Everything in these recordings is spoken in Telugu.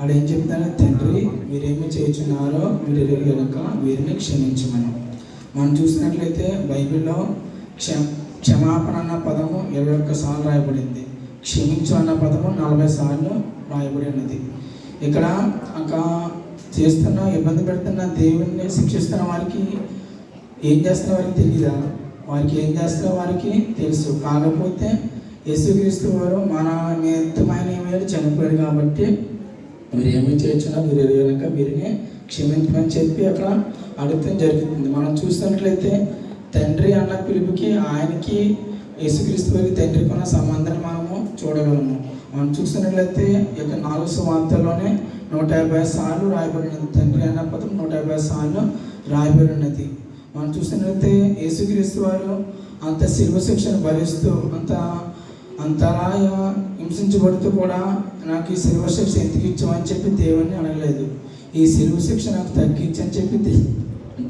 ఆడు ఏం చెప్తాడు? తండ్రి మీరేమి చేయుచున్నారో మీరు కనుక వీరిని క్షమించమని. మనం చూసినట్లయితే బైబిల్లో క్షమ క్షమాపణ అన్న పదము ఇరవై ఒక్క సార్లు రాయబడింది. క్షమించు అన్న పదము నలభై సార్లు రాయబడి ఉన్నది. ఇక్కడ ఒక చేస్తున్న ఇబ్బంది పెడుతున్న దేవుణ్ణి శిక్షిస్తున్న వారికి ఏం చేస్తున్న వారికి తెలియదా వారికి ఏం చేస్తున్న వారికి తెలుసు. కాకపోతే యేసుక్రీస్తు వారు మన నిమిత్తమైన వేరు చనిపోయాడు కాబట్టి మీరు ఏమి చేయొచ్చున్నా మీరు కనుక వీరిని క్షమించమని చెప్పి అక్కడ అడగటం జరుగుతుంది మనం చూసినట్లయితే తండ్రి అన్న పిలుపుకి ఆయనకి యేసుక్రీస్తు వారికి తండ్రికి ఉన్న సంబంధాన్ని మనము చూడగలము. మనం చూసినట్లయితే ఇక నాలుగు సువార్తల్లోనే నూట యాభై సార్లు రాయబడినది. తండ్రి అన్న పదం నూట యాభై సార్లు రాయబడి ఉన్నది మనం చూసినట్లయితే యేసుక్రీస్తు వారు అంత శిల్వ శిక్షను భరిస్తూ అంత అంతరాయ హింసించబడుతూ కూడా నాకు ఈ శిల్వ శిక్ష ఎందుకు ఇచ్చామని చెప్పి దేవుణ్ణి అడగలేదు. ఈ శిలువ శిక్ష నాకు తగ్గించని చెప్పి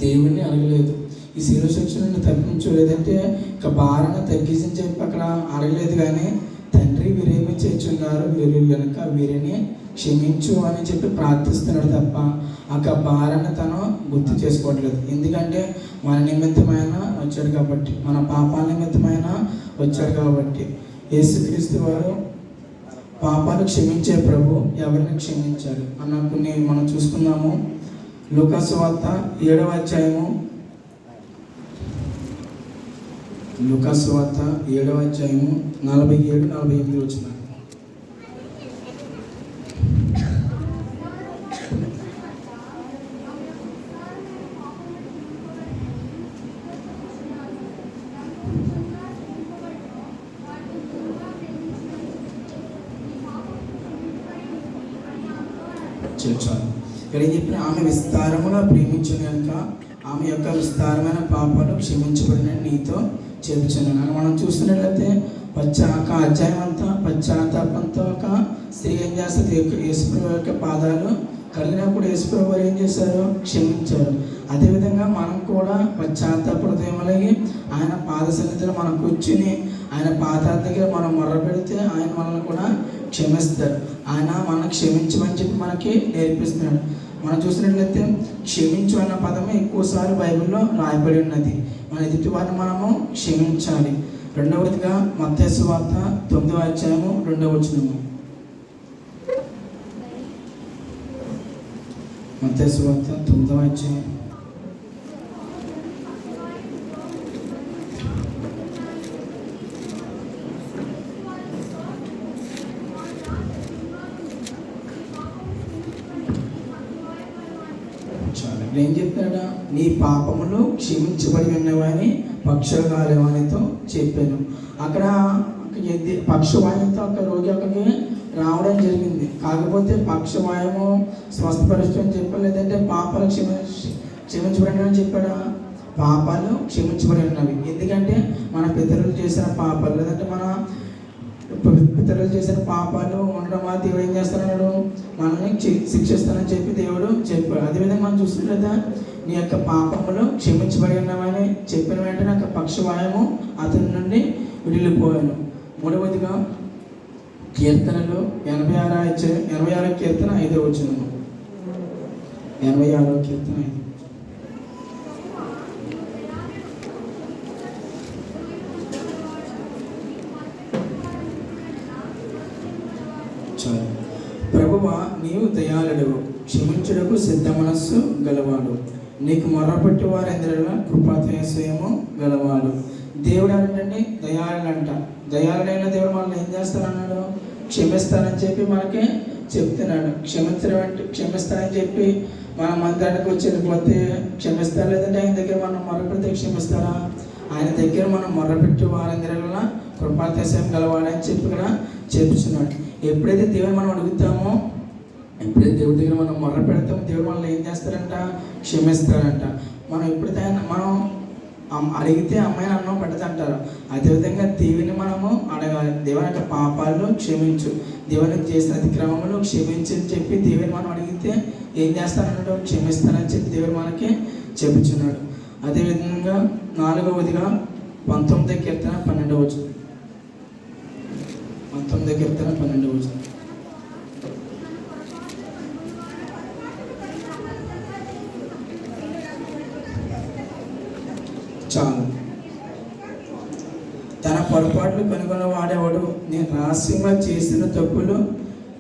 దేవుణ్ణి అడగలేదు. ఈ శిలువ శిక్ష నుండి తప్పించు లేదంటే ఇక భారాన్ని తగ్గించని చెప్పి అక్కడ అడగలేదు కానీ తండ్రి వీరేమి చేర్చున్నారు వీరు కనుక వీరిని క్షమించు అని చెప్పి ప్రార్థిస్తున్నాడు తప్ప ఆ భారాన్ని తను గుర్తు చేసుకోవట్లేదు. ఎందుకంటే మన నిమిత్తమైన వచ్చాడు కాబట్టి మన పాపాల నిమిత్తమైన వచ్చాడు కాబట్టి. యేసుక్రీస్తు వారు పాపాలు క్షమించే ప్రభు ఎవరిని క్షమించారు? అన్న కొన్ని మనం చూసుకున్నాము. లూకాసు వార్త ఏడవ అధ్యాయము. లూకాసు వార్త ఏడవ అధ్యాయము నలభై ఏడు నలభై ఎనిమిది వచ్చిన చేర్చాలి ఇక్కడ ఏం చెప్పిన? ఆమె విస్తారముగా ప్రేమించిన కనుక ఆమె యొక్క విస్తారమైన పాపాలు క్షమించబడిన నీతో చెబుతున్నాను అని మనం చూస్తున్నట్లయితే పశ్చా అధ్యాయం అంతా పశ్చాత్తాపంతో ఒక స్త్రీ ఏం చేస్తుంది? యొక్క- యేసుప్రభు యొక్క పాదాలు కలిగినప్పుడు యేసుప్రభు ఏం చేశారు? క్షమించారు. అదేవిధంగా మనం కూడా పశ్చాత్తాప హృదయములకి ఆయన పాద సన్నిధిలో మనం కూర్చుని ఆయన పాదాల దగ్గర మనం మొర్ర పెడితే ఆయన మనల్ని కూడా క్షమిస్తాడు. ఆయన మనం క్షమించమని చెప్పి మనకి నేర్పిస్తున్నాడు. మనం చూసినట్లయితే క్షమించు అన్న పదమే ఎక్కువసార్లు బైబిల్లో రాయబడి ఉన్నది. మన ఎదుటి వారిని మనము క్షమించాలి. రెండవదిగా మత్తేసు వార్త తొమ్మిదవ అధ్యాయము రెండవ వచనము. మత్తేసు వార్త తొమ్మిదవ అధ్యాయం చాలు ఇక్కడ ఏం చెప్పాడా నీ పాపములు క్షమించబడి ఉన్నవని పక్షగాలవానితో చెప్పాను. అక్కడ ఎద్ది- పక్షవాయువుతో ఒక రోగి అక్కడికి రావడం జరిగింది. కాకపోతే పక్షవాయము స్వస్థపరుస్తుందని చెప్పాడు లేదంటే పాపాలు క్షమ క్షమించబడి అని చెప్పాడా? పాపాలు క్షమించబడి ఉన్నవి. ఎందుకంటే మన పితరులు చేసిన పాపాలు లేదంటే మన పితరులు చేసిన పాపాలు ఉండడం వల్ల దేవుడు ఏం చేస్తున్నాడు? మనల్ని శిక్షిస్తానని చెప్పి దేవుడు చెప్పాడు. అదేవిధంగా మనం చూసినట్లయితే నీ యొక్క పాపములు క్షమించబడి ఉన్నామని చెప్పిన వెంటనే ఒక పక్షవాయము అతని నుండి విడిలిపోయాను మూడవదిగా కీర్తనలు ఎనభై ఆరు ఇచ్చే ఎనభై ఆరో కీర్తన ఐదో వచ్చిన ఎనభై ఆరో కీర్తన ఐదు చాలు ప్రభువా నీవు క్షమించుటకు సిద్ధ మనస్సు గలవాడు. నీకు మొర్రపెట్టి వారందరిలో కృపాతయస్వయము గలవాడు. దేవుడు ఏంటంటే దయాళుడు అంట దయాళుడైన దేవుడు మనల్ని ఏం చేస్తానన్నాడు? క్షమిస్తానని చెప్పి మనకి చెప్తున్నాడు. క్షమించడం అంటే క్షమిస్తానని చెప్పి మన మందిరానికి వచ్చి వెళ్ళిపోతే క్షమిస్తాడు లేదంటే ఆయన దగ్గర మనం మొరపెడితే క్షమిస్తాడా ఆయన దగ్గర మనం మొర్రపెట్టి వారందరిలో కృపాతేశం గలవాడని చెప్పి ఇక్కడ చెప్తున్నాడు. ఎప్పుడైతే దేవుని మనం అడుగుతామో ఎప్పుడైతే దేవుడి దగ్గర మనం మొర్ర పెడతాం దేవుడు మనల్ని ఏం చేస్తారంట క్షమిస్తారంట మనం ఎప్పుడైతే మనం అడిగితే అమ్మాయిని అన్నం పెడతంటారు అదేవిధంగా దేవుని మనము అడగాలి. దేవుని యొక్క పాపాలను క్షమించు. దేవుని చేసిన అతిక్రమములు క్షమించు అని చెప్పి దేవుని మనం అడిగితే ఏం చేస్తానన్నాడు క్షమిస్తానని చెప్పి దేవుడు మనకి చెప్పుచున్నాడు. అదేవిధంగా నాలుగవదిగా పంతొమ్మిది కీర్తన పన్నెండవ వచనం. పంతొమ్మిది కీర్తన పన్నెండవ చాలు తన పొరపాట్లు కనుగొనవాడేవాడు నేను రహస్యంగా చేసిన తప్పులు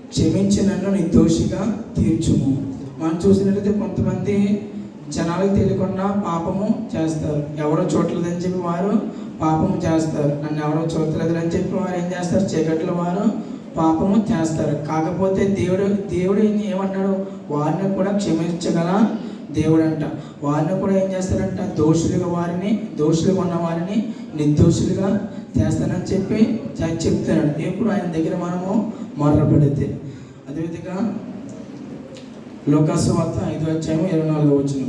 క్షమించి నన్ను నిర్దోషిగా తీర్చుము. మనం చూసినట్లయితే కొంతమంది జనాలకు తెలియకుండా పాపము చేస్తారు. ఎవరో చూడలేదని చెప్పి వారు పాపము చేస్తారు. నన్ను ఎవరో చూడలేదని చెప్పి వారు ఏం చేస్తారు? చీకట్లో వారు పాపము చేస్తారు. కాకపోతే దేవుడు దేవుడు ఏం- ఏమన్నాడు వారిని కూడా క్షమించగల దేవుడు అంట వారిని కూడా ఏం చేస్తారంట దోషులుగా వారిని దోషులుగా ఉన్న వారిని నిర్దోషులుగా చేస్తానని చెప్పి చె- చెప్తున్నాడు. ఎప్పుడు ఆయన దగ్గర మనము మొదలుపెడితే అదేవిధంగా లోకాసు వార్త ఐదు అధ్యాయం ఇరవై నాలుగు వచ్చిన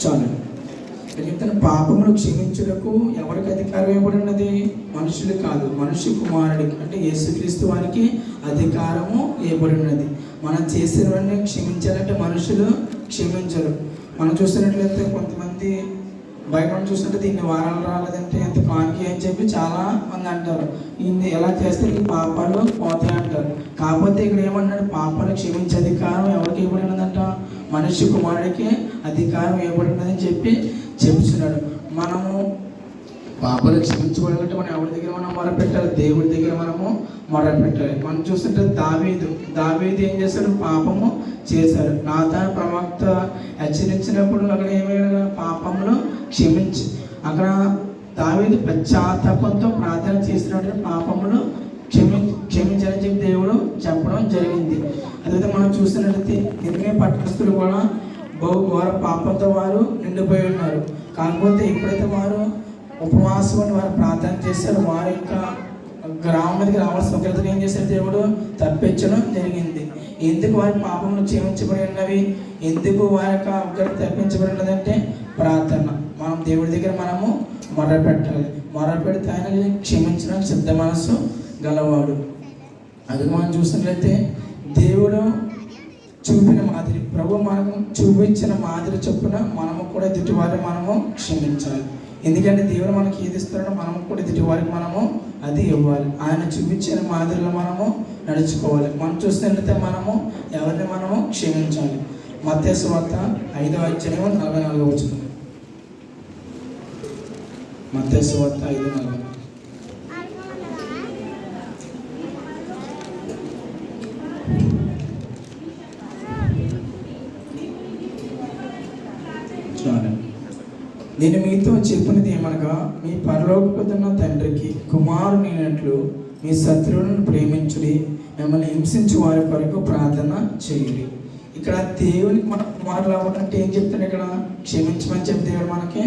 చాలు ఇక్కడ చెప్తున్న పాపములు క్షమించుటకు ఎవరికి అధికారం ఇవ్వబడినది? మనుషులు కాదు. మనిషి కుమారుడికి అంటే యేసుక్రీస్తు వారికి అధికారము ఇవ్వబడినది. ఉన్నది మనం చేసినవన్నీ క్షమించాలంటే మనుషులు క్షమించరు. మనం చూసినట్లయితే కొంతమంది బయట మనం చూస్తుంటే దీన్ని వారాలు రాలేదంటే ఎంత కానికి అని చెప్పి చాలా మంది అంటారు. ఇన్ని ఎలా చేస్తే ఈ పాపాలు పోతాయి అంటారు. కాకపోతే ఇక్కడ ఏమన్నాడు? పాపాలు క్షమించే అధికారం ఎవరికి ఇవ్వబడినదంట? మనిషి కుమారుడికి అధికారం ఇవ్వబడినదని చెప్పి చెప్తున్నాడు మనము పాపాలు క్షమించుకోవాలంటే మనం ఎవరి దగ్గర మనం మొరపెట్టాలి దేవుడి దగ్గర మనము మొరపెట్టాలి మనం చూస్తుంటే దావీదు. దావీదు ఏం చేశాడు? పాపము చేశాడు. నాథాన ప్రవక్త హెచ్చరించినప్పుడు అక్కడ ఏమైనా పాపంలో క్షమించి అక్కడ దావీదు పశ్చాత్తాపంతో ప్రార్థన చేసినట్టు పాపములు క్షమి క్షమించాలని చెప్పి దేవుడు చెప్పడం జరిగింది. అదైతే మనం చూసినట్లయితే ఎందుకే పట్టస్తులు కూడా బహు ఘోర పాపంతో వారు నిండిపోయి ఉన్నారు. కాకపోతే ఎప్పుడైతే వారు ఉపవాసం అని వారు ప్రార్థన చేశారు వారి యొక్క గ్రామం మీదకి రావాల్సిన ఉగ్రతను ఏం చేశారు దేవుడు? తప్పించడం జరిగింది. ఎందుకు వారి పాపములు క్షమించబడి ఉన్నవి? ఎందుకు వారి యొక్క ఉగ్రత తప్పించబడి ఉన్నదంటే ప్రార్థన. మనం దేవుడి దగ్గర మనము మొర పెట్టాలి మొర పెడితే ఆయన క్షమించడానికి సిద్ధ మనసు గలవాడు. అది మనం చూసినట్లయితే దేవుడు చూపిన మాదిరి ప్రభు మనకు చూపించిన మాదిరి చొప్పున మనము కూడా ఎదుటివారి మనము క్షమించాలి. ఎందుకంటే దేవుడు మనకి ఏది ఇస్తున్నాడో మనము కూడా ఎదుటివారికి మనము అది ఇవ్వాలి. ఆయన చూపించిన మాదిరిలో మనము నడుచుకోవాలి. మనం చూస్తున్నట్లయితే మనము ఎవరిని మనము క్షమించాలి. మత్స్య వార్త ఐదో అధ్యాయం నలభై నాలుగు వచ్చిన మత్స్య వార్త ఐదు నలభై చాలు నేను మీతో చెప్పినది ఏమనగా మీ పరలోకపుతున్న తండ్రికి కుమారునినట్లు మీ శత్రువులను ప్రేమించుడి మిమ్మల్ని హింసించి వారి కొరకు ప్రార్థన చేయుడి. ఇక్కడ దేవునికి మన కుమారులు అవ్వాలంటే ఏం చెప్తాడు ఇక్కడ? క్షమించమని చెప్పి దేవుడు మనకి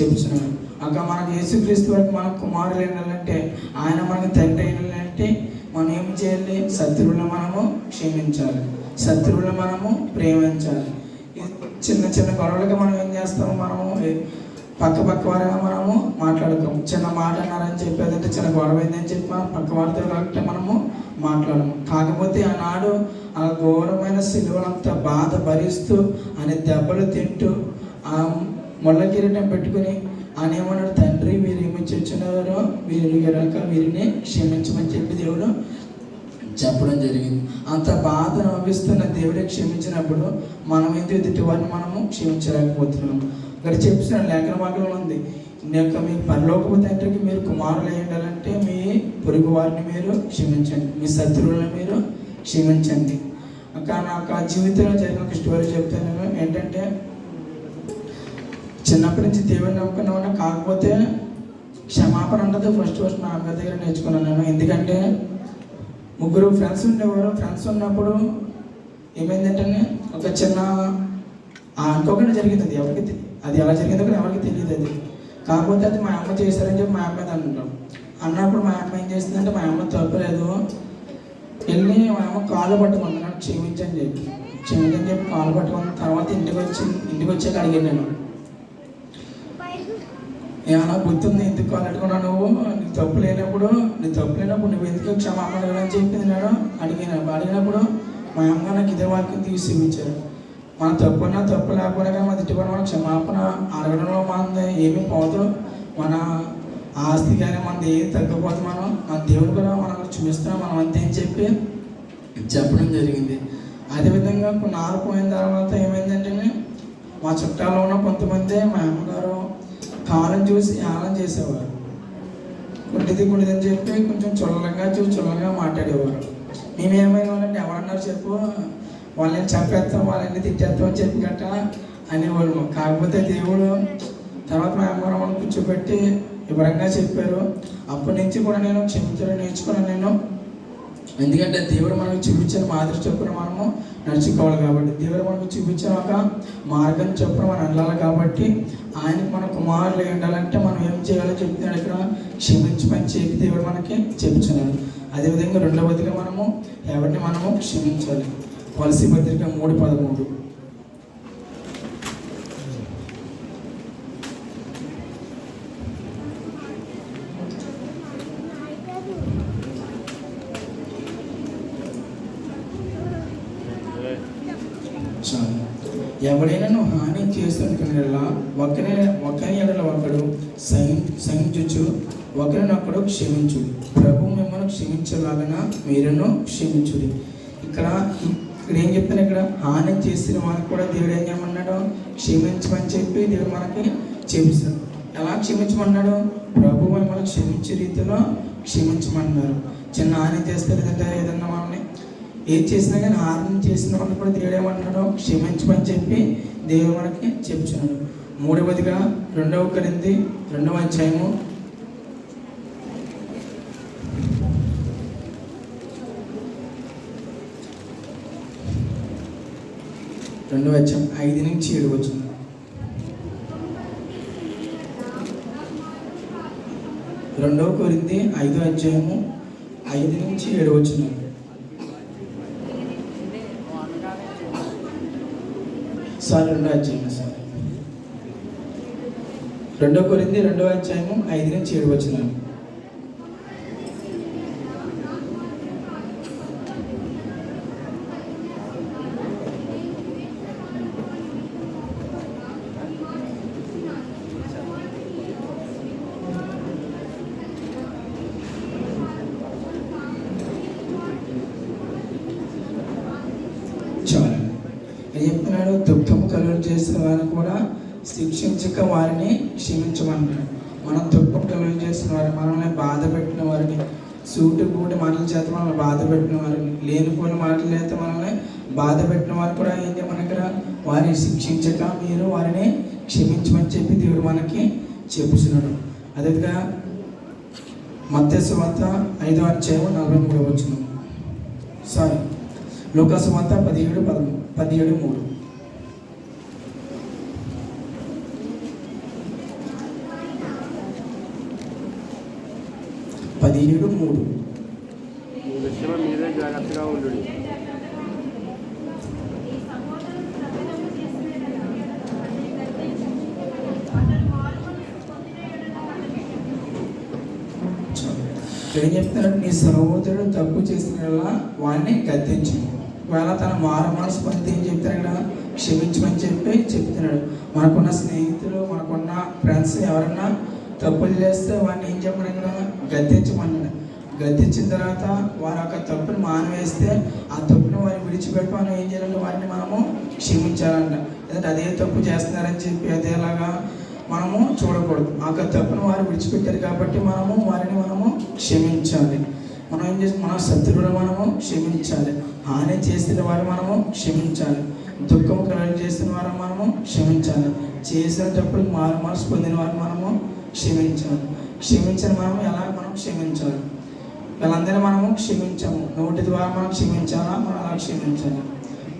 చెప్తున్నాడు అక్కడ మనకు యేసుక్రీస్తు వరకు మన కుమారులు ఏంటంటే ఆయన మనకి తండ్రి ఏంటంటే మనం ఏం చేయాలి? శత్రువులను మనము క్షమించాలి. శత్రువులను మనము ప్రేమించాలి. చిన్న చిన్న గొడవలకి మనం ఏం చేస్తాము? మనము పక్క పక్క వారైనా మనము మాట్లాడుకోము చిన్న మాట అన్నారని చెప్పేదంటే చిన్న గొడవ అయిందని చెప్పి మనం పక్క వారితో కాబట్టి మనము మాట్లాడము. కాకపోతే ఆనాడు ఆ ఘోరమైన సిలువలంతా బాధ భరిస్తూ ఆయన దెబ్బలు తింటూ ఆ ముళ్ళ కిరీటం పెట్టుకుని ఆయన ఏమన్నాడు? తండ్రి మీరు ఏమి చేస్తున్నారో మీరు గనక వీరిని క్షమించమని చెప్పి దేవుడు చెప్పడం జరిగింది. అంత బాధ అనుభవిస్తున్న దేవుడే క్షమించినప్పుడు మనం ఎందుకు ఎదుటి వారిని మనము క్షమించలేకపోతున్నాము? ఇక్కడ చెప్పిన లేఖన భాగంలో ఉంది. నేను యొక్క మీ పరలోకపు తండ్రికి మీరు కుమారులు అయి మీ పొరుగు వారిని మీరు క్షమించండి. మీ శత్రువులను మీరు క్షమించండి. కానీ నాకు ఆ జీవితంలో జరిగిన ఒక స్టోరీ చెప్తాను. నేను ఏంటంటే చిన్నప్పటి నుంచి దేవుని నమ్ముకున్నామన్నా కాకపోతే క్షమాపణ ఉండదు. ఫస్ట్ ఫస్ట్ మా అమ్మ దగ్గర నేర్చుకున్నాను. నేను ఎందుకంటే ముగ్గురు ఫ్రెండ్స్ ఉండేవారు. ఫ్రెండ్స్ ఉన్నప్పుడు ఏమైందంటే ఒక చిన్న అనుకోకుండా జరిగింది ఎవరికి అది ఎలా జరిగిందో కూడా ఎవరికి తెలియదు అది కాకపోతే అది మా అమ్మ చేశారని చెప్పి మా అమ్మ మీద అంటాం అన్నప్పుడు మా అమ్మ ఏం చేసిందంటే మా అమ్మ తప్పలేదు. వెళ్ళి మా అమ్మ కాలు పట్టుకుంది నాకు క్షమించని చెప్పి. క్షమించని చెప్పి కాలు పట్టుకున్న తర్వాత ఇంటికి వచ్చి ఇంటికి వచ్చాక అడిగాను నేను. ఏమన్నా గుర్తుంది ఎందుకు అన్నట్టుకున్నా నువ్వు? నీ తప్పు లేనప్పుడు నీ తప్పు లేనప్పుడు నువ్వు ఎందుకు క్షమాపణ అని చెప్పింది నేను అడిగిన. అడిగినప్పుడు మా అమ్మ నాకు ఇదే వాక్యం తీసి చూపించారు. మన తప్పున్నా తప్పు లేకపోయినా కానీ మన తిట్టుబడి మనం క్షమాపణ అడగడంలో మనది ఏమీ పోదు మన ఆస్తి కానీ మనది ఏది తగ్గకపోతే మనం మన దేవుడు కూడా మనం చూపిస్తున్నాం మనం అంతే అని చెప్పి చెప్పడం జరిగింది. అదేవిధంగా కొన్ని పోయిన తర్వాత ఏమైందంటే మా చుట్టాల్లో ఉన్న కొంతమంది మా అమ్మగారు కాలం చూసి ఆలం చేసేవారు. గుడ్డిది గుడ్డిది అని చెప్పి కొంచెం చుల్లగా చూసి చుల్లగా మాట్లాడేవారు. మేమేమైనా వాళ్ళంటే ఎవరన్నారు చెప్పు వాళ్ళని చంపేస్తాం వాళ్ళని తిట్టేస్తాం అని చెప్పి గట్ట అనేవాళ్ళు కాకపోతే దేవుడు తర్వాత మా అమ్మగారు కూర్చోబెట్టి వివరంగా చెప్పారు. అప్పటి నుంచి కూడా నేను క్షమించడం నేర్చుకున్నాను నేను. ఎందుకంటే దేవుడు మనకు చూపించిన మాదిరి చొప్పున మనము నడుచుకోవాలి కాబట్టి. దేవుడు మనకు చూపించిన ఒక మార్గం చొప్పున మనం వెళ్ళాలి కాబట్టి ఆయనకు మన కుమారులు ఉండాలంటే మనం ఏం చేయాలో చెప్తున్నాడు ఇక్కడ. క్షమించమని చెప్పి దేవుడు మనకి చెప్తున్నాడు. అదేవిధంగా రెండవదిగా మనము ఎవరిని మనము క్షమించాలి? వలసి పత్రిక మూడు పదమూడు. చాలు ఎవడైనా నువ్వు హాని చేస్తున్న ఒకరి ఒకరి ఎడల ఒకడు సహి సహించుచు ఒకరినొకడు క్షమించు ప్రభు మిమ్మల్ని క్షమించలాగన మీరును క్షమించుడి. ఇక్కడ ఇక్కడ ఏం చెప్తాను ఇక్కడ హాని చేసిన వాళ్ళకి కూడా దేవుడు ఏం చేయమన్నాడు? క్షమించమని చెప్పి దేవుడు మనకి క్షమిస్తాడు. ఎలా క్షమించమన్నాడు? ప్రభు మిమ్మల్ని క్షమించే రీతిలో క్షమించమన్నారు. చిన్న హాని చేస్తే లేదంటే ఏదన్నా వాళ్ళని ఏం చేసినా కానీ హాని చేసిన వాళ్ళని కూడా దేవుడు ఏమంటున్నాడు క్షమించమని చెప్పి దేవుడు మనకి చెప్తున్నాడు మూడవదిగా రెండవ కరింది రెండవ అధ్యాయము రెండవ అధ్యాయం ఐదు నుంచి ఏడు వచ్చింది. రెండవ కొరింది ఐదో అధ్యాయము ఐదు నుంచి ఏడు వచ్చినాడు సార్ రెండో అధ్యాయం సార్. రెండో కొరింది రెండో అధ్యాయము ఐదు నుంచి ఏడు వచ్చినాను చాలు ఏం చెప్తున్నాడు దుఃఖం కలుగు చేసిన వారిని కూడా శిక్షించక వారిని క్షమించమన్నాడు మనం దుఃఖం కలుగు చేసిన వారిని మనల్ని బాధ పెట్టిన వారిని సూటి బూటి మాటల చేత మనల్ని బాధ పెట్టిన వారిని లేనిపోయిన మాటల చేత మనల్ని బాధ పెట్టిన వారు కూడా ఏంటి మన ఇక్కడ వారిని శిక్షించక మీరు వారిని క్షమించమని చెప్పి దేవుడు మనకి చెప్పుతున్నాడు అదేవిధంగా మత్స్య వార్త ఐదో అధ్యాయం నలభై మూడు వచ్చిన సారీ లోకాసు వార్త పదిహేడు పదమూడు పదిహేడు మూడు. పదిహేడు మూడు. మీరే జాగ్రత్తగా ఉండు ఏం చెప్తున్నాడు నీ సహోదరుడు తప్పు చేసిన వాడిని గద్దించు. ఒకవేళ తన మారు మనసు పొందితే ఏం చెప్తాడు ఇక్కడ? క్షమించమని చెప్పి చెప్తున్నాడు. మనకున్న స్నేహితులు మనకున్న ఫ్రెండ్స్ ఎవరన్నా తప్పులు చేస్తే వాడిని ఏం చెప్పడం ఇక్కడ? గద్దించమన్నాడు. గద్దించిన తర్వాత వారి యొక్క తప్పుని మానవేస్తే ఆ తప్పును వారిని విడిచిపెట్టమని ఏం చేయాలంటే వారిని మనము క్షమించాలంట. లేదంటే అదే తప్పు చేస్తున్నారని చెప్పి అదేలాగా మనము చూడకూడదు. ఆ యొక్క తప్పును వారు విడిచిపెట్టారు కాబట్టి మనము వారిని మనము క్షమించాలి. మనం ఏం చేసి మన శత్రువులు మనము క్షమించాలి. హాని చేసిన వారు మనము క్షమించాలి. దుఃఖం కలుగు చేసిన వారు మనము క్షమించాలి. చేసినప్పుడు మారు మనసు పొందిన వారు మనము క్షమించాలి. క్షమించిన మనము ఎలా క్షమించాలి. వీళ్ళందరినీ మనము క్షమించాము. నోటి ద్వారా మనం క్షమించాలా? మనం అలా క్షమించాలి?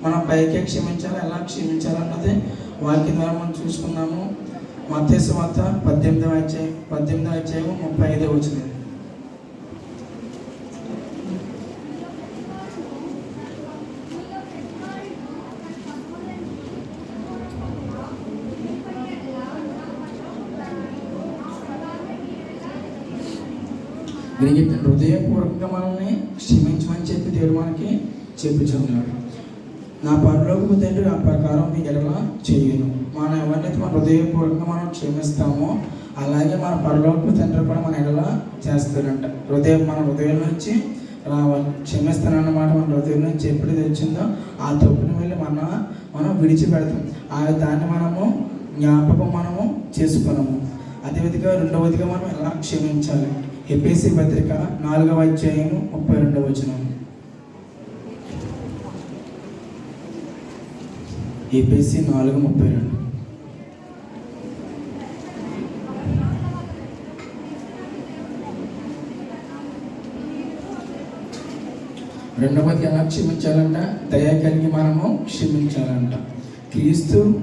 మనం పైకే క్షమించాలా? ఎలా క్షమించాలన్నది వాక్య ద్వారా మనం చూసుకున్నాము. మత్స్య వార్త పద్దెనిమిదవ అధ్యాయం పద్దెనిమిదవ అధ్యాయం ముప్పై ఐదో వచ్చింది దీనికి హృదయపూర్వకంగా మనల్ని క్షమించమని చెప్పి దేవుడు మనకి చెప్పుచున్నాడు. నా పరలోకపు తండ్రి ఆ ప్రకారం మీ ఎడల చేయను. మనం ఎవరినైతే మన హృదయపూర్వకంగా మనం క్షమిస్తామో అలాగే మన పరలోక తండ్రి కూడా మన ఎడల చేస్తారంట హృదయం మన హృదయం నుంచి రావాలి. క్షమిస్తానన్నమాట మన హృదయం నుంచి ఎప్పుడు తెచ్చిందో ఆ తప్పుని వెళ్ళి మన మనం విడిచిపెడతాం. ఆ దాన్ని మనము జ్ఞాపకం మనము చేసుకున్నాము. అదేవిధంగా రెండవదిగా మనం ఎలా క్షమించాలి? ఎపిసి పత్రిక నాలుగవ అధ్యాయము ముప్పై రెండవ వచనం. ఏపీసీ నాలుగు ముప్పై రెండు. రెండవది ఎలా క్షమించాలంట దయ కలిగి మనము క్షమించాలంట. క్రీస్తు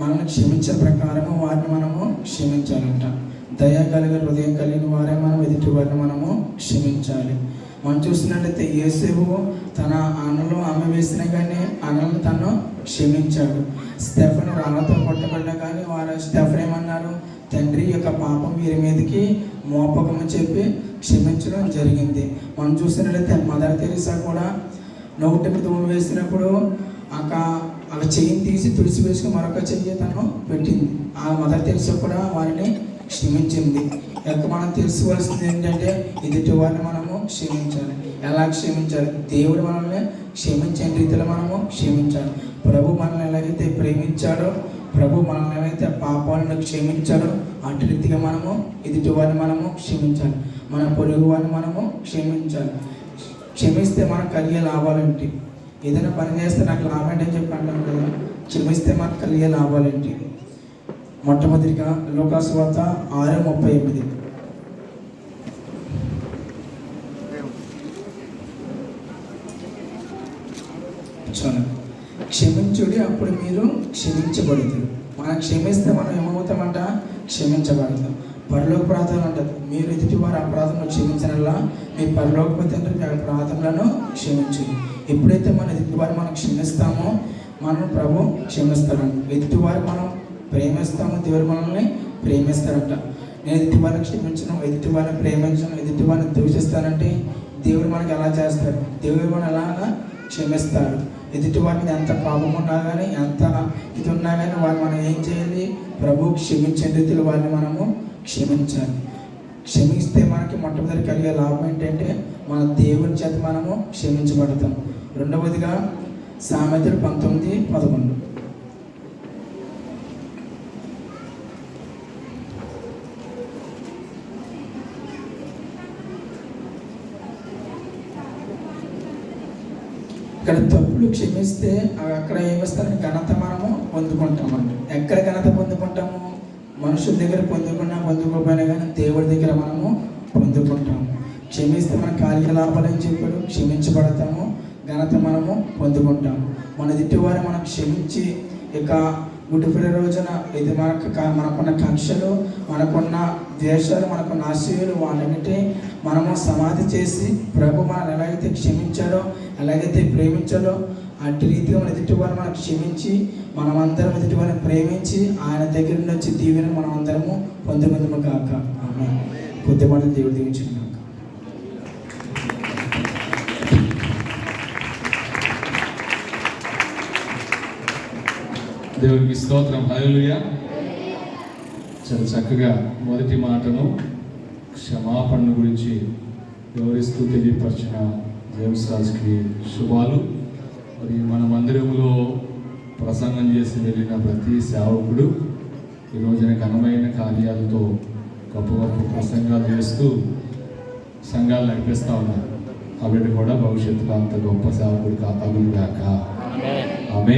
మనల్ని క్షమించే ప్రకారము వారిని మనము క్షమించాలంట. దయ కలిగిన హృదయం కలిగిన వారే మనం ఎదుటి వారిని మనము క్షమించాలి. మనం చూసినట్లయితే యేసేపు తన అన్నలో ఆమె వేసిన కానీ అన్నలు తను క్షమించాడు. స్టెఫన్ రాళ్ళతో కొట్టబడినా కానీ వారు స్టెఫన్ ఏమన్నారు? తండ్రి యొక్క పాపం వీరి మీదకి మోపకమని చెప్పి క్షమించడం జరిగింది. మనం చూసినట్లయితే మదర్ తెరిసా కూడా నోటికి తుమ్ము వేసినప్పుడు ఒక ఆ చెయ్యిని తీసి తుడిసి వేసుకుని మరొక చెయ్యి తను పెట్టింది. ఆ మదర్ తెరిసా కూడా వారిని క్షమించింది యొక్క మనం తెలుసుకోవాల్సింది ఏంటంటే ఎదుటి వారిని మనము క్షమించాలి. ఎలా క్షమించాలి? దేవుడు మనల్ని క్షమించే రీతిలో మనము క్షమించాలి. ప్రభు మనల్ని ఎలాగైతే ప్రేమించాడో ప్రభు మనల్ని ఎలాగైతే పాపాలను క్షమించాడో అటు రీతిగా మనము ఎదుటి వారిని మనము క్షమించాలి. మన పొరుగు వారిని మనము క్షమించాలి. క్షమిస్తే మనకు కలిగే లాభాలేంటి ఏదైనా పని చేస్తే నాకు లాభం ఏంటని అని చెప్పి అంటాం కదా. క్షమిస్తే మనకు కలిగే లాభాలేంటి మొట్టమొదటిగా లోకాసు వార్త ఆరు ముప్పై ఎనిమిది. చాలు క్షమించుడి అప్పుడు మీరు క్షమించబడుతుంది మనం క్షమిస్తే మనం ఏమవుతామంట? క్షమించబడతాం. పరలోక ప్రార్థన అంటది. మీరు ఎదుటి వారి అపరాధంలో క్షమించనల్లా మీ పరలోక తండ్రి ప్రార్థనలను అపరాధములను క్షమించు ఎప్పుడైతే మన ఎదుటి వారు మనం క్షమిస్తామో మనం ప్రభు క్షమిస్తాడు ఎదుటి వారు మనం ప్రేమిస్తాము దేవుడు మనల్ని ప్రేమిస్తారంట నేను ఎదుటి వారిని క్షమించను ఎదుటి వారిని ప్రేమించను ఎదుటి వారిని దూషిస్తానంటే దేవుడు మనకి ఎలా చేస్తాడు? దేవుడు మనం ఎలాగా క్షమిస్తాడు? ఎదుటి వారిని ఎంత పాపం ఉన్నా కానీ ఎంత ఇది ఉన్నా కానీ వారిని మనం ఏం చేయాలి? ప్రభు క్షమించే రీతిలో వారిని మనము క్షమించాలి. క్షమిస్తే మనకి మొట్టమొదటి కలిగే లాభం ఏంటంటే మన దేవుని చేత మనము క్షమించబడతాం. రెండవదిగా సామెతలు పంతొమ్మిది పదకొండు ఇక్కడ తప్పులు క్షమిస్తే అవి అక్కడ ఏమిస్తారని ఘనత మనము పొందుకుంటామండి. ఎక్కడ ఘనత పొందుకుంటాము? మనుషుల దగ్గర పొందుకున్నా పొందుకోపోయినా కానీ దేవుడి దగ్గర మనము పొందుకుంటాము. క్షమిస్తే మన కార్యకలాపాలని చెప్పాడు? క్షమించబడతాము. ఘనత మనము పొందుకుంటాము. మన తిట్టువారు మనం క్షమించి ఇక గుడిపిడ రోజున ఇది మనకు మనకున్న కక్షలు మనకున్న ద్వేషాలు మనకున్న ఆశయాలు వాటన్నిటి మనము సమాధి చేసి ప్రభు మనం ఎలాగైతే క్షమించాడో ఎలాగైతే ప్రేమించాడో అట్టి రీతిగా మన ఎదుటివారు మనం క్షమించి మనమందరం ఎదుటివారిని ప్రేమించి ఆయన దగ్గర నుండి వచ్చి దీవెన మనం అందరము పొందుకుందాము కాక ఆమె కొద్దిమాట దేవుడు దీవించిన కాక దేవునికి స్తోత్రం. హల్లెలూయా. చాలా చక్కగా మొదటి మాటను క్షమాపణ గురించి వివరిస్తూ తెలియపరిచిన జేమ్స్ రాజ్కి శుభాలు. మరి మన మందిరంలో ప్రసంగం చేసి వెళ్ళిన ప్రతి సేవకుడు ఈ రోజున ఘనమైన కార్యాలతో గొప్ప గొప్ప ప్రసంగాలు చేస్తూ సంఘాలు నడిపిస్తూ ఉన్నారు. ఆ బిడ్డ కూడా భవిష్యత్తులో అంత గొప్ప సేవకుడు కాపాడు గాక ఆమె